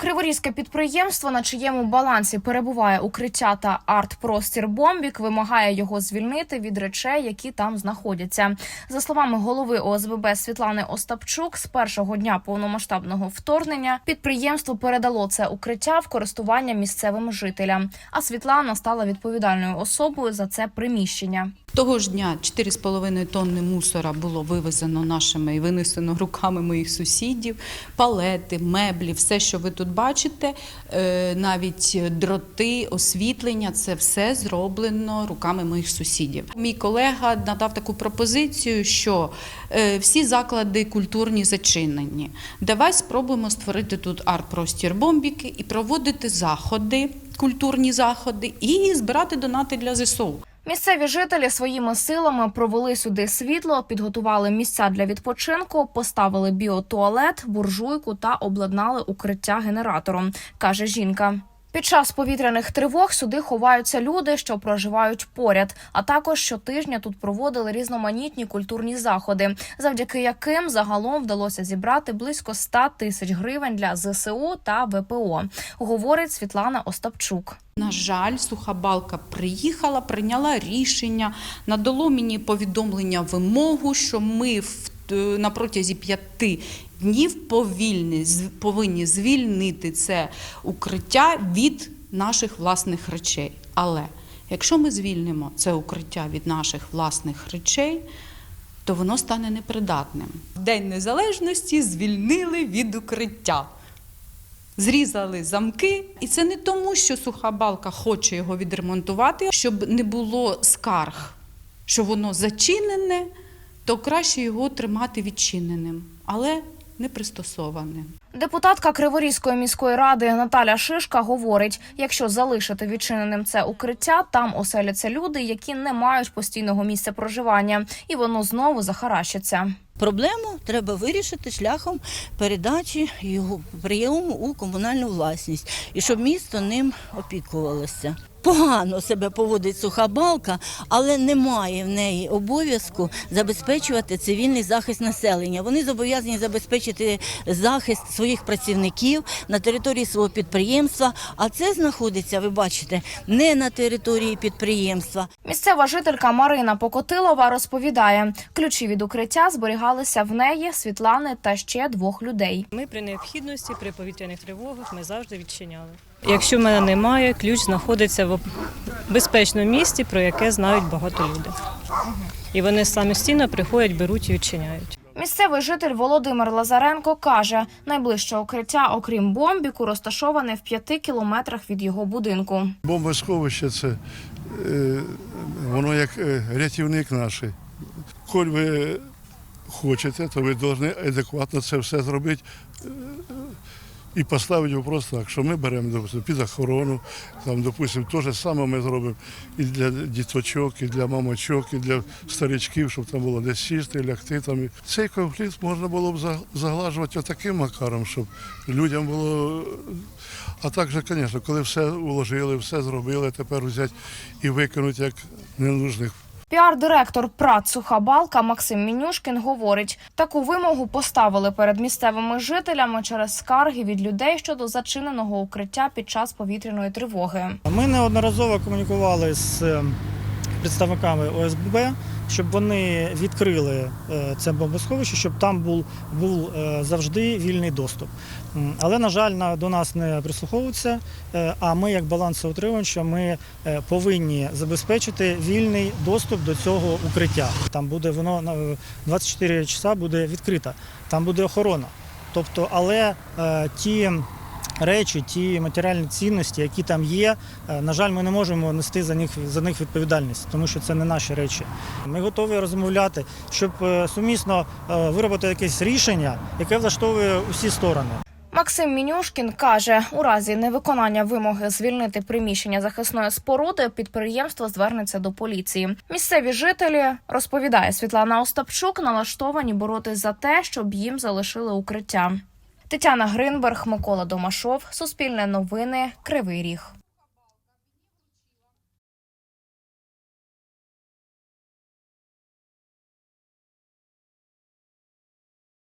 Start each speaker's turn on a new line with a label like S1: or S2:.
S1: Криворізьке підприємство, на чиєму балансі перебуває укриття та арт-простір Бомбік, вимагає його звільнити від речей, які там знаходяться. За словами голови ОСББ Світлани Остапчук, з першого дня повномасштабного вторгнення підприємство передало це укриття в користування місцевим жителям. А Світлана стала відповідальною особою за це приміщення.
S2: Того ж дня 4,5 тонни мусора було вивезено нашими і винесено руками моїх сусідів, палети, меблі, все, що ви тут бачите, е, навіть дроти, освітлення це все зроблено руками моїх сусідів. Мій колега надав таку пропозицію, що е, всі заклади культурні зачинені. Давай спробуємо створити тут арт-простір бомбіки і проводити заходи, культурні заходи, і збирати донати для ЗСУ.
S1: Місцеві жителі своїми силами провели сюди світло, підготували місця для відпочинку, поставили біотуалет, буржуйку та обладнали укриття генератором, каже жінка. Під час повітряних тривог сюди ховаються люди, що проживають поряд. А також щотижня тут проводили різноманітні культурні заходи, завдяки яким загалом вдалося зібрати близько 100 тисяч гривень для ЗСУ та ВПО, говорить Світлана Остапчук.
S2: На жаль, суха балка приїхала, прийняла рішення, надало мені повідомлення вимогу, що ми в на протязі п'яти днів повільні, повинні звільнити це укриття від наших власних речей. Але якщо ми звільнимо це укриття від наших власних речей, то воно стане непридатним. День Незалежності звільнили від укриття. Зрізали замки, і це не тому, що суха балка хоче його відремонтувати, щоб не було скарг, що воно зачинене, то краще його тримати відчиненим, але не пристосованим.
S1: Депутатка Криворізької міської ради Наталя Шишка говорить: якщо залишити відчиненим це укриття, там оселяться люди, які не мають постійного місця проживання, і воно знову захаращиться.
S3: Проблему треба вирішити шляхом передачі його прийому у комунальну власність і щоб місто ним опікувалося. Погано себе поводить суха балка, але немає в неї обов'язку забезпечувати цивільний захист населення. Вони зобов'язані забезпечити захист своїх працівників на території свого підприємства. А це знаходиться, ви бачите, не на території підприємства,
S1: Місцева жителька Марина Покотилова розповідає, ключі від укриття зберігалися в неї, Світлани та ще двох людей.
S4: Ми при необхідності, при повітряних тривогах ми завжди відчиняли. Якщо в мене немає, ключ знаходиться в безпечному місці, про яке знають багато людей. І вони самостійно приходять, беруть і відчиняють.
S1: Місцевий житель Володимир Лазаренко каже, найближче укриття, окрім бомбіку, розташоване в п'яти кілометрах від його будинку.
S5: Бомбосховище це е, воно як е, рятівник наш. Коль ви хочете, то ви повинні адекватно це все зробити е, і поставити вопрос так, що ми беремо допустим, під охорону, там, допустим, те ж саме ми зробимо і для діточок, і для мамочок, і для старичків, щоб там було десь сісти, лягти. Там. Цей конфлікт можна було б за- заглажувати отаким макаром, щоб людям було а також, звісно, коли все уложили, все зробили, тепер взяти і викинути як ненужних.
S1: Піар-директор ПРАТ Сухабалка Максим Мінюшкін говорить, таку вимогу поставили перед місцевими жителями через скарги від людей щодо зачиненого укриття під час повітряної тривоги.
S6: Ми неодноразово комунікували з е, представниками ОСББ, щоб вони відкрили е, це бомбосховище, щоб там був, був е, завжди вільний доступ. Але, на жаль, до нас не прислуховуються. е, А ми, як балансоутримувача, ми повинні забезпечити вільний доступ до цього укриття. Там буде воно на 24 часа буде відкрите, там буде охорона. Тобто, але е, ті речі, ті матеріальні цінності, які там є, е, на жаль, ми не можемо нести за них за них відповідальність, тому що це не наші речі. Ми готові розмовляти, щоб е, сумісно е, виробити якесь рішення, яке влаштовує усі сторони.
S1: Максим Мінюшкін каже, у разі невиконання вимоги звільнити приміщення захисної споруди, підприємство звернеться до поліції. Місцеві жителі розповідає Світлана Остапчук, налаштовані боротись за те, щоб їм залишили укриття. Тетяна Гринберг, Микола Домашов, Суспільне новини, Кривий Ріг.